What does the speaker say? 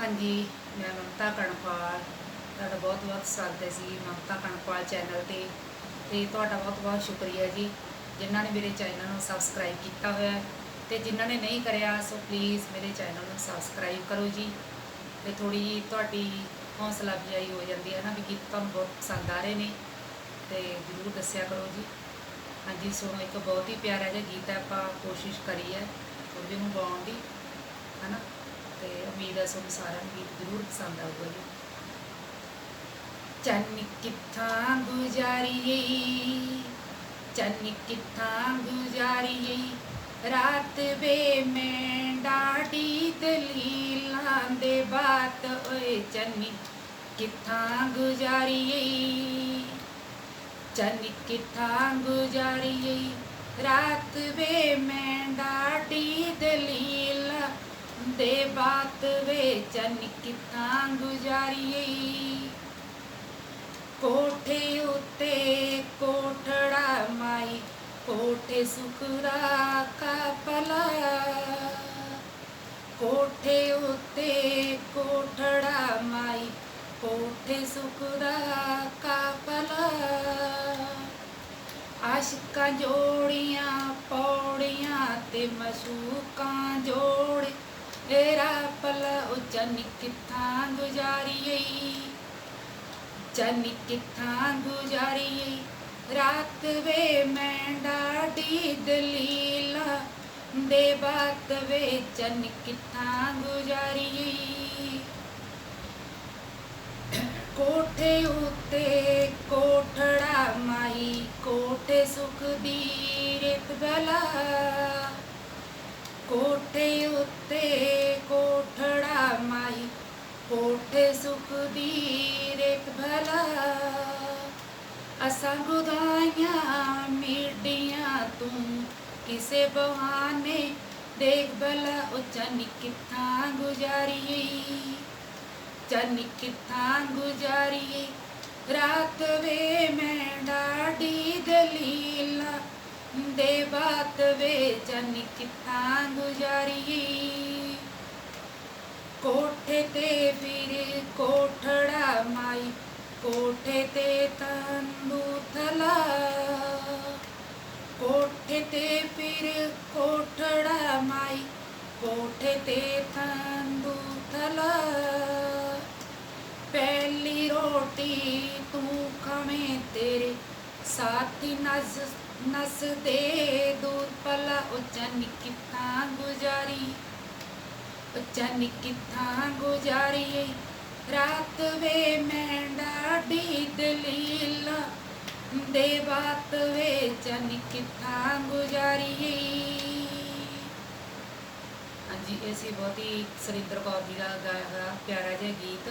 ਹਾਂਜੀ, ਮੈਂ ਮਮਤਾ ਕਣਪਾਲ ਤੁਹਾਡਾ ਬਹੁਤ ਬਹੁਤ ਸਵਾਗਤ ਹੈ ਜੀ ਮਮਤਾ ਕਣਪਾਲ ਚੈਨਲ ਤੇ। ਤੇ ਤੁਹਾਡਾ ਬਹੁਤ ਬਹੁਤ ਸ਼ੁਕਰੀਆ ਜੀ, ਜਿਨ੍ਹਾਂ ਨੇ ਮੇਰੇ ਚੈਨਲ ਨੂੰ ਸਬਸਕ੍ਰਾਈਬ ਕੀਤਾ ਹੋਇਆ ਹੈ। ਤੇ ਜਿਨ੍ਹਾਂ ਨੇ ਨਹੀਂ ਕਰਿਆ, ਸੋ ਪਲੀਜ਼ ਮੇਰੇ ਚੈਨਲ ਨੂੰ ਸਬਸਕ੍ਰਾਈਬ ਕਰੋ ਜੀ। ਤੇ ਥੋੜੀ ਜੀ ਤੁਹਾਡੀ ਹੌਸਲਾ ਅਫਜ਼ਾਈ ਹੋ ਜਾਂਦੀ ਹੈ ਨਾ ਵੀ ਗੀਤ ਤੁਹਾਨੂੰ ਬਹੁਤ ਪਸੰਦ ਆ ਰਹੇ ਨੇ, ਤੇ ਜ਼ਰੂਰ ਦੱਸਿਆ ਕਰੋ ਜੀ। ਹਾਂਜੀ ਸੋ ਇੱਕ ਬਹੁਤ ਹੀ ਪਿਆਰਾ ਜਿਹਾ ਗੀਤ ਹੈ, ਆਪਾਂ ਕੋਸ਼ਿਸ਼ ਕਰੀ ਹੈ ਥੋੜੀ ਨੂੰ ਗਾਉਣ ਦੀ, ਹਨਾ? ਤੇ ਉਮੀਦ ਹੈ ਤੁਹਾਨੂੰ ਸਾਰਿਆਂ ਨੂੰ ਗੀਤ ਜ਼ਰੂਰ ਪਸੰਦ ਆਊਗਾ ਜੀ। ਚੰਨ ਕਿੱਥਾਂ ਗੁਜ਼ਾਰੀਏ? ਚੰਨ ਕਿੱਥਾਂ ਗੁਜ਼ਾਰੀਏ? ਰਾਤ ਵੇ ਮੈਂ ਡਾਡੀ ਦਲੀਲਾਂ ਦੇ ਬਾਤ। ਓਏ ਚੰਨੀ ਕਿੱਥਾਂ ਗੁਜ਼ਾਰੀਏ? ਚੰਨ ਕਿੱਥਾਂ ਗੁਜ਼ਾਰੀਏ? ਰਾਤ ਵੇ ਮੈਂ ਦੇ ਬਾਤ ਵੇ ਚੰਨ ਕਿੱਥਾਂ ਗੁਜ਼ਾਰੀਏ। ਕੋਠੇ ਉੱਤੇ ਕੋਠੜਾ ਮਾਈ, ਕੋਠੇ ਸੁਖਰਾ ਕਾਪਲਾ ਕੋਠੇ ਉੱਤੇ ਕੋਠੜਾ ਮਾਈ, ਕੋਠੇ ਸੁਖਰਾ ਕਾਪਲਾ ਆਸ਼ਿਕਾਂ ਜੋੜੀਆਂ, ਪੌੜੀਆਂ ਤੇ ਮਸ਼ੂਕਾਂ ਜੋੜੇ ਤੇਰਾ ਪਲ ਉਚਨ ਕਿੱਥਾਂ ਗੁਜ਼ਾਰੀਏ? ਚੰਨ ਕਿੱਥਾਂ ਗੁਜ਼ਾਰੀਏ? ਰਾਤ ਵੇ ਮੈਂ ਡਾਡੀ ਦਲੀਲਾ ਦੇ ਬਾਤ ਵੇ ਚੰਨ ਕਿੱਥਾਂ ਗੁਜ਼ਾਰੀਏ? ਕੋਠੇ ਉੱਤੇ ਕੋਠੜਾ ਮਾਈ, ਕੋਠੇ ਸੁਖ ਦੀ ਰੇਤ ਬਲਾ। ਕੋਠੇ ਉੱਤੇ ਮਾਈ ਕੋਠੇ ਸੁਖ ਦੀ ਰੇਤ ਭਲਾ। ਅਸਾਂ ਗੁਦਾਈਆਂ ਮਿੱਡੀਆਂ ਤੂੰ ਕਿਸੇ ਬਹਾਨੇ ਦੇਖ ਬਲਾ ਉਹ ਚੰਨੀ ਕਿੱਥਾਂ ਗੁਜ਼ਾਰੀਏ? ਚੰਨੀ ਕਿੱਥਾਂ ਗੁਜ਼ਾਰੀਏ? ਰਾਤ ਵੇ ਮੈਂ ਡਾਡੀ ਦਲੀਲਾ ਦੇ ਬਾਤ ਵੇ। ਚੰਨੀ ਕਿੱਥਾਂ ਗੁਜ਼ਾਰੀਏ ਕੋਠੇ ਤੇ ਫਿਰ ਕੋਠੜਾ ਮਾਈ, ਕੋਠੇ ਤੇ ਤੰਦੂ ਥਲਾ ਕੋਠੇ ਤੇ ਫਿਰ ਕੋਠੜਾ ਮਾਈ, ਕੋਠੇ ਤੇ ਤੰਦੂ ਥਲਾ ਪਹਿਲੀ ਰੋਟੀ ਤੂੰ ਖਵੇਂ ਤੇਰੇ, ਸਾਥੀ ਨਸ ਨਸ ਦੇ ਦੂਰ ਪਲਾ ਉਚਨ ਕਿੱਥਾਂ ਗੁਜ਼ਾਰੀ। ਚੰਨ ਕਿੱਥਾਂ ਗੁਜ਼ਾਰੀਏ ਰਾਤ ਵੇ ਮੈਂ ਡਾਡੀ ਦਲੀਲਾ ਦੇ ਬਾਤ ਵੇ ਚੰਨ ਕਿੱਥਾਂ ਗੁਜ਼ਾਰੀਏ ਹਾਂਜੀ ਇਹ ਸੀ ਬਹੁਤ ਹੀ ਸਰਿੰਦਰ ਕੌਰ ਜੀ ਦਾ ਗਾਇਆ ਹੋਇਆ ਪਿਆਰਾ ਜਿਹਾ ਗੀਤ